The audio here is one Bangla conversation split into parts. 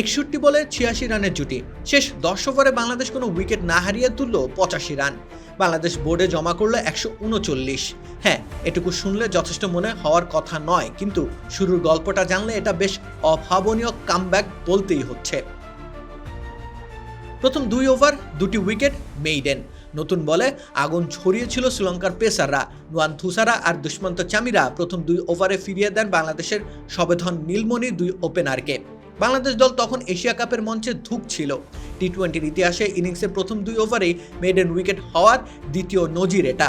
একষট্টি বলে ছিয়াশি রানের জুটি। শেষ দশ ওভারে বাংলাদেশ কোনো উইকেট না হারিয়ে তুলল পঁচাশি রান। বাংলাদেশ বোর্ডে জমা করল একশো উনচল্লিশ। হ্যাঁ এটুকু শুনলে যথেষ্ট মনে হওয়ার কথা নয়, কিন্তু শুরুর গল্পটা জানলে এটা বেশ অভাবনীয় কামব্যাক বলতেই হচ্ছে। প্রথম দুই ওভার, দুটি উইকেট, মেইডেন। নতুন বলে আগুন ছড়িয়েছিল শ্রীলঙ্কার পেসাররা। নুয়ান থুসারা আর দুষ্মন্ত চামিরা প্রথম দুই ওভারে ফিরিয়ে দেন বাংলাদেশের সবেধন নীলমণি দুই ওপেনারকে। বাংলাদেশ দল তখন এশিয়া কাপের মঞ্চে ধুঁকছিল। টি টোয়েন্টির ইতিহাসে ইনিংসের প্রথম দুই ওভারেই মেডেন উইকেট হওয়ার দ্বিতীয় নজির এটা।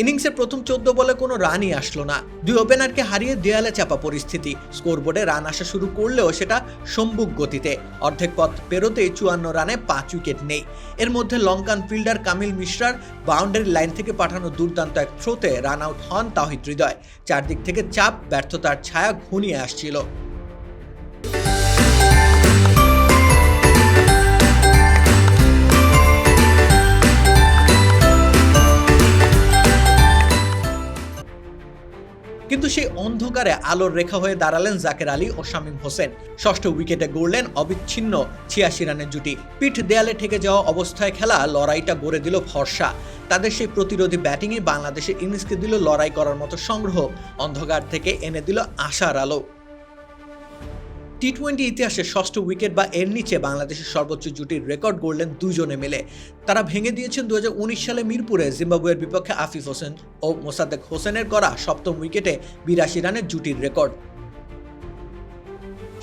ইনিংসের প্রথম চোদ্দ বলে কোনো রানই আসলো না। দুই ওপেনারকে হারিয়ে দেয়ালে চাপা পরিস্থিতি। স্কোরবোর্ডে রান আসা শুরু করলেও সেটা সম্বুক গতিতে। অর্ধেক পথ পেরোতে চুয়ান্ন রানে পাঁচ উইকেট নেই। এর মধ্যে লঙ্কান ফিল্ডার কামিল মিশ্রার বাউন্ডারি লাইন থেকে পাঠানো দুর্দান্ত এক থ্রোতে রান আউট হন তাহিদ হৃদয়। চারদিক থেকে চাপ, ব্যর্থতার ছায়া ঘনিয়ে আসছিল। কিন্তু সেই অন্ধকারে আলোর রেখা হয়ে দাঁড়ালেন জাকের আলী ও শামীম হোসেন। ষষ্ঠ উইকেটে গড়লেন অবিচ্ছিন্ন ছিয়াশি রানের জুটি। পিঠ দেয়ালে ঠেকে যাওয়া অবস্থায় খেলা লড়াইটা গড়ে দিল ভরসা। তাদের সেই প্রতিরোধী ব্যাটিংয়ে বাংলাদেশের ইনিংসকে দিল লড়াই করার মতো সংগ্রহ। অন্ধকার থেকে এনে দিল আশার আলো। টি টোয়েন্টি ইতিহাসে ষষ্ঠ উইকেট বা এর নিচে বাংলাদেশের সর্বোচ্চ জুটির রেকর্ড গড়লেন দুজনে মিলে। তারা ভেঙে দিয়েছেন দু হাজার উনিশ সালে মিরপুরে, জিম্বাবুয়ের বিপক্ষে আফিফ হোসেন ও মোসাদ্দেক হোসেনের করা সপ্তম উইকেটে বিরাশি রানের জুটির রেকর্ড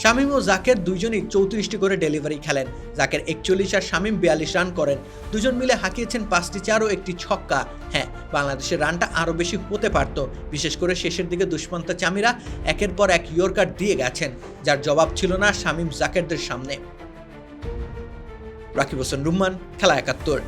শামীম ও জাকের দুইজনই চৌত্রিশটি করে ডেলিভারি খেলেন। জাকের একচল্লিশ আর শামীম বিয়াল্লিশ রান করেন। দুজন মিলে হাঁকিয়েছেন পাঁচটি চার ও একটি ছক্কা। হ্যাঁ বাংলাদেশের রানটা আরও বেশি হতে পারত। বিশেষ করে শেষের দিকে দুষ্মন্ত চামিরা একের পর এক ইয়র্কার দিয়ে গেছেন। যার জবাব ছিল না শামীম জাকেরদের সামনে। রাকিব হোসেন রুম্মান খেলা একাত্তর।